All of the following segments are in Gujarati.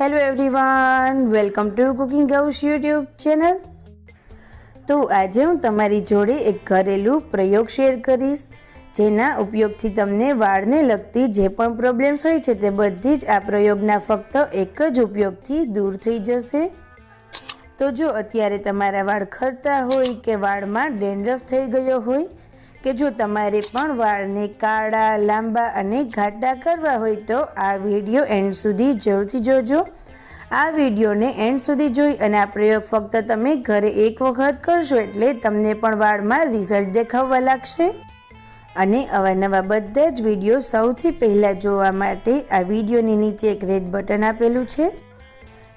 Hello everyone welcome to cooking house YouTube channel તો આજે હું તમારી જોડે એક ઘરેલું પ્રયોગ શેર કરીશ, જેના ઉપયોગથી તમને વાળને લગતી જે પણ પ્રોબ્લેમ્સ હોય છે તે બધી જ આ પ્રયોગના ફક્ત એક જ ઉપયોગથી દૂર થઈ જશે. તો જો અત્યારે તમારા વાળ ખરતા હોય કે વાળમાં ડેન્ડ્રફ થઈ ગયો હોય કે જો તમારે પણ વાળને કાળા, લાંબા અને ઘાટા કરવા હોય તો આ વીડિયો એન્ડ સુધી જરૂરથી જોજો. આ વિડીયોને એન્ડ સુધી જોઈ અને આ પ્રયોગ ફક્ત તમે ઘરે એક વખત કરશો એટલે તમને પણ વાળમાં રિઝલ્ટ દેખાવવા લાગશે. અને અવારનવા બધા જ વીડિયો સૌથી પહેલાં જોવા માટે આ વિડીયોની નીચે એક રેડ બટન આપેલું છે.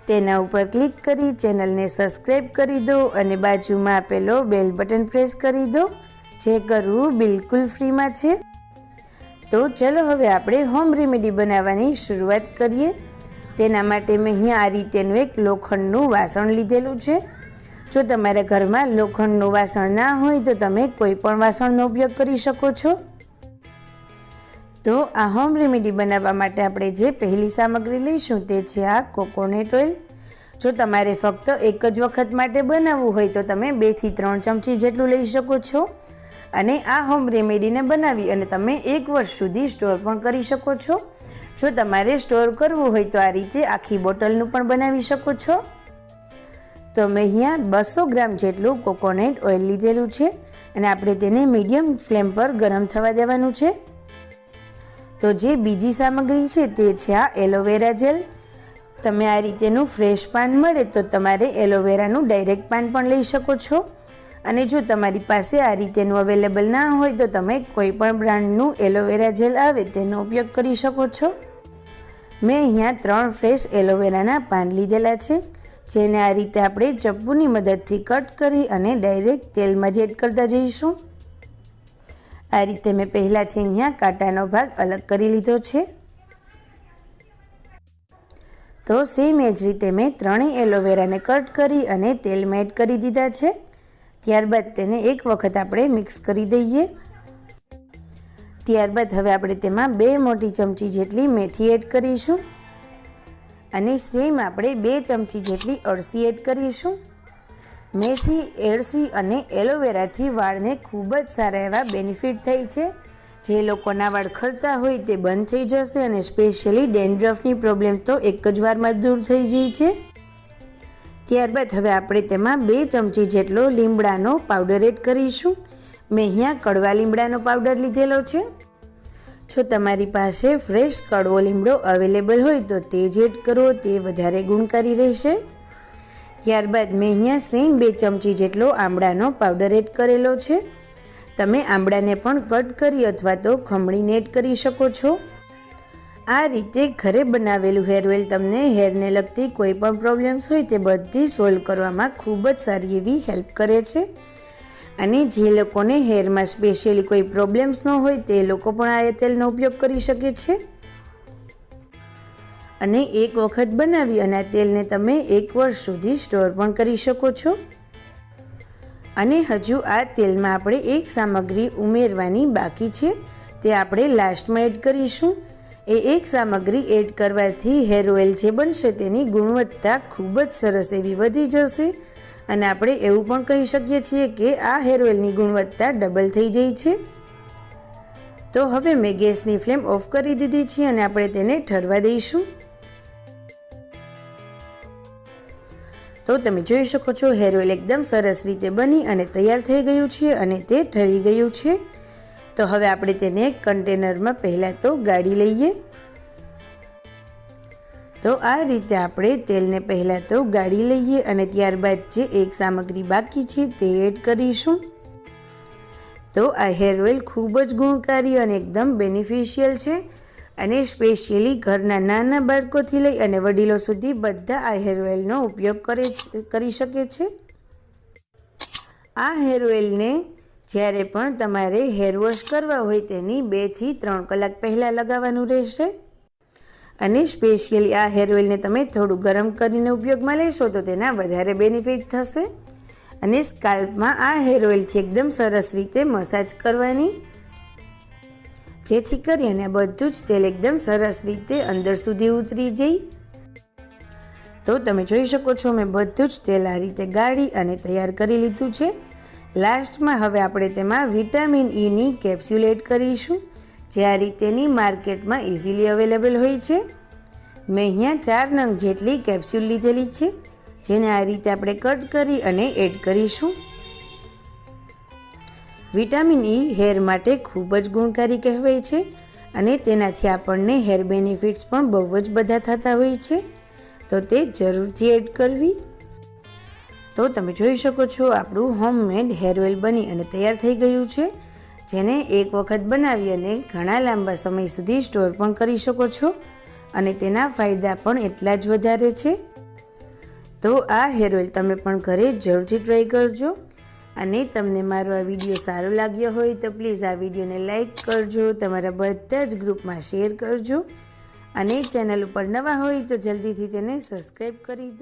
તેના ઉપર ક્લિક કરી ચેનલને સબસ્ક્રાઈબ કરી દો અને બાજુમાં આપેલો બેલ બટન પ્રેસ કરી દો. જે કરવું બિલકુલ ફ્રીમાં છે. તો ચલો હવે આપણે હોમ રેમેડી બનાવવાની શરૂઆત કરીએ. તેના માટે મેં અહીંયા આ રીતેનું એક લોખંડનું વાસણ લીધેલું છે. જો તમારા ઘરમાં લોખંડનું વાસણ ના હોય તો તમે કોઈ પણ વાસણનો ઉપયોગ કરી શકો છો. તો આ હોમ રેમેડી બનાવવા માટે આપણે જે પહેલી સામગ્રી લઈશું તે છે આ કોકોનટ ઓઇલ. જો તમારે ફક્ત એક જ વખત માટે બનાવવું હોય તો તમે બેથી ત્રણ ચમચી જેટલું લઈ શકો છો. અને આ હોમ રેમેડીને બનાવી અને તમે એક વર્ષ સુધી સ્ટોર પણ કરી શકો છો. જો તમારે સ્ટોર કરવું હોય તો આ રીતે આખી બોટલનું પણ બનાવી શકો છો. તો મેં અહીંયા બસો ગ્રામ જેટલું કોકોનટ ઓઇલ લીધેલું છે અને આપણે તેને મીડિયમ ફ્લેમ પર ગરમ થવા દેવાનું છે. તો જે બીજી સામગ્રી છે તે છે આ એલોવેરા જેલ તમે આ રીતેનું ફ્રેશ પાન મળે તો તમારે એલોવેરાનું ડાયરેક્ટ પાન પણ લઈ શકો છો. અને જો તમારી પાસે આ રીતેનું અવેલેબલ ના હોય તો તમે કોઈ પણ બ્રાન્ડનું એલોવેરા જેલ આવે તેનો ઉપયોગ કરી શકો છો. મેં અહીંયા ત્રણ ફ્રેશ એલોવેરાના પાન લીધેલા છે, જેને આ રીતે આપણે ચપ્પુની મદદથી કટ કરી અને ડાયરેક્ટ તેલમાં જ એડ કરતા જઈશું. આ રીતે મેં પહેલાંથી અહીંયા કાંટાનો ભાગ અલગ કરી લીધો છે. તો સેમ એ જ રીતે મેં ત્રણેય એલોવેરાને કટ કરી અને તેલમાં એડ કરી દીધા છે. ત્યારબાદ તેને એક વખત આપણે મિક્સ કરી દઈએ. ત્યારબાદ હવે આપણે તેમાં બે મોટી ચમચી જેટલી મેથી એડ કરીશું. અને સેમ આપણે બે ચમચી જેટલી અળસી એડ કરીશું. મેથી એળસી અને એલોવેરાથી વાળને ખૂબ જ સારા એવા બેનિફિટ થઈ છે. જે લોકોના વાળ ખરતા હોય તે બંધ થઈ જશે અને સ્પેશિયલી ડેન્ડ્રફની પ્રોબ્લેમ તો એક જ વારમાં દૂર થઈ જાય છે. ત્યારબાદ હવે આપણે તેમાં બે ચમચી જેટલો લીમડાનો પાવડર એડ કરીશું. મેં અહીંયા કડવા લીમડાનો પાવડર લીધેલો છે. જો તમારી પાસે ફ્રેશ કડવો લીમડો અવેલેબલ હોય તો તે જ એડ કરો, તે વધારે ગુણકારી રહેશે. ત્યારબાદ મેં અહીંયા સેમ બે ચમચી જેટલો આમળાનો પાવડર એડ કરેલો છે. તમે આમળાને પણ કટ કરી અથવા તો ખમણીને એડ કરી શકો છો. આ રીતે ઘરે બનાવેલું હેર ઓઇલ તમને હેરને લગતી કોઈ પણ પ્રોબ્લેમ્સ હોય તે બધી સોલ્વ કરવામાં ખૂબ જ સારી એવી હેલ્પ કરે છે. અને જે લોકોને હેરમાં સ્પેશિયલી કોઈ પ્રોબ્લેમ્સ ન હોય તે લોકો પણ આ તેલનો ઉપયોગ કરી શકે છે. અને એક વખત બનાવી અને આ તેલને તમે એક વર્ષ સુધી સ્ટોર પણ કરી શકો છો. અને હજુ આ તેલમાં આપણે એક સામગ્રી ઉમેરવાની બાકી છે. તે આપણે લાસ્ટમાં એડ કરીશું. એ એક સામગ્રી એડ કરવાથી હેર ઓઇલ જે બનશે તેની ગુણવત્તા ખૂબ જ સરસ એવી વધી જશે. અને આપણે એવું પણ કહી શકીએ છીએ કે આ હેર ઓઇલની ગુણવત્તા ડબલ થઈ જઈ છે. તો હવે મેં ગેસની ફ્લેમ ઓફ કરી દીધી છે અને આપણે તેને ઠરવા દઈશું. તો તમે જોઈ શકો છો હેર ઓઇલ એકદમ સરસ રીતે બની અને તૈયાર થઈ ગયું છે અને તે ઠરી ગયું છે. તો હવે આપણે તેને કન્ટેનરમાં પહેલાં તો ગાળી લઈએ. તો આ રીતે આપણે તેલને પહેલાં તો ગાળી લઈએ અને ત્યારબાદ જે એક સામગ્રી બાકી છે તે એડ કરીશું. તો આ હેર ઓઇલ ખૂબ જ ગુણકારી અને એકદમ બેનિફિશિયલ છે અને સ્પેશિયલી ઘરના નાના બાળકોથી લઈ અને વડીલો સુધી બધા આ હેર ઓઇલનો ઉપયોગ કરે કરી શકે છે. આ હેર ઓઇલને જ્યારે પણ તમારે હેર વોશ કરવા હોય તેની બેથી ત્રણ કલાક પહેલાં લગાવવાનું રહેશે. અને સ્પેશિયલી આ હેર ઓઇલને તમે થોડું ગરમ કરીને ઉપયોગમાં લેશો તો તેના વધારે બેનિફિટ થશે. અને સ્કાલ્પમાં આ હેર ઓઇલથી એકદમ સરસ રીતે મસાજ કરવાની. જેથી કરી અને બધું જ તેલ એકદમ સરસ રીતે અંદર સુધી ઉતરી જાય. તો તમે જોઈ શકો છો મેં બધું જ તેલ આ રીતે ગાળી અને તૈયાર કરી લીધું છે. લાસ્ટમાં હવે આપણે તેમાં વિટામિન ઈની કેપ્સ્યુલ એડ કરીશું, જે આ રીતેની માર્કેટમાં ઇઝીલી અવેલેબલ હોય છે. મેં અહીંયા ચાર નંગ જેટલી કેપ્સ્યુલ લીધેલી છે, જેને આ રીતે આપણે કટ કરી અને એડ કરીશું. વિટામિન ઈ હેર માટે ખૂબ જ ગુણકારી કહેવાય છે અને તેનાથી આપણને હેર બેનિફિટ્સ પણ બહુ જ બધા થતા હોય છે. તો તે જરૂરથી એડ કરવી. તો તમે જોઈ શકો છો, આપણું હોમમેડ હેર ઓઇલ બની અને તૈયાર થઈ ગયું છે, જેને એક વખત બનાવી અને ઘણા લાંબા સમય સુધી સ્ટોર પણ કરી શકો છો અને તેના ફાયદા પણ એટલા જ વધારે છે. તો આ હેર ઓઇલ તમે પણ ઘરે જરૂરથી ટ્રાય કરજો અને તમને મારો આ વીડિયો સારો લાગ્યો હોય તો પ્લીઝ આ વિડીયોને લાઇક કરજો, તમારા બધા જ ગ્રુપમાં શેર કરજો અને ચેનલ ઉપર નવા હોય તો જલ્દીથી તેને સબસ્ક્રાઈબ કરી દો.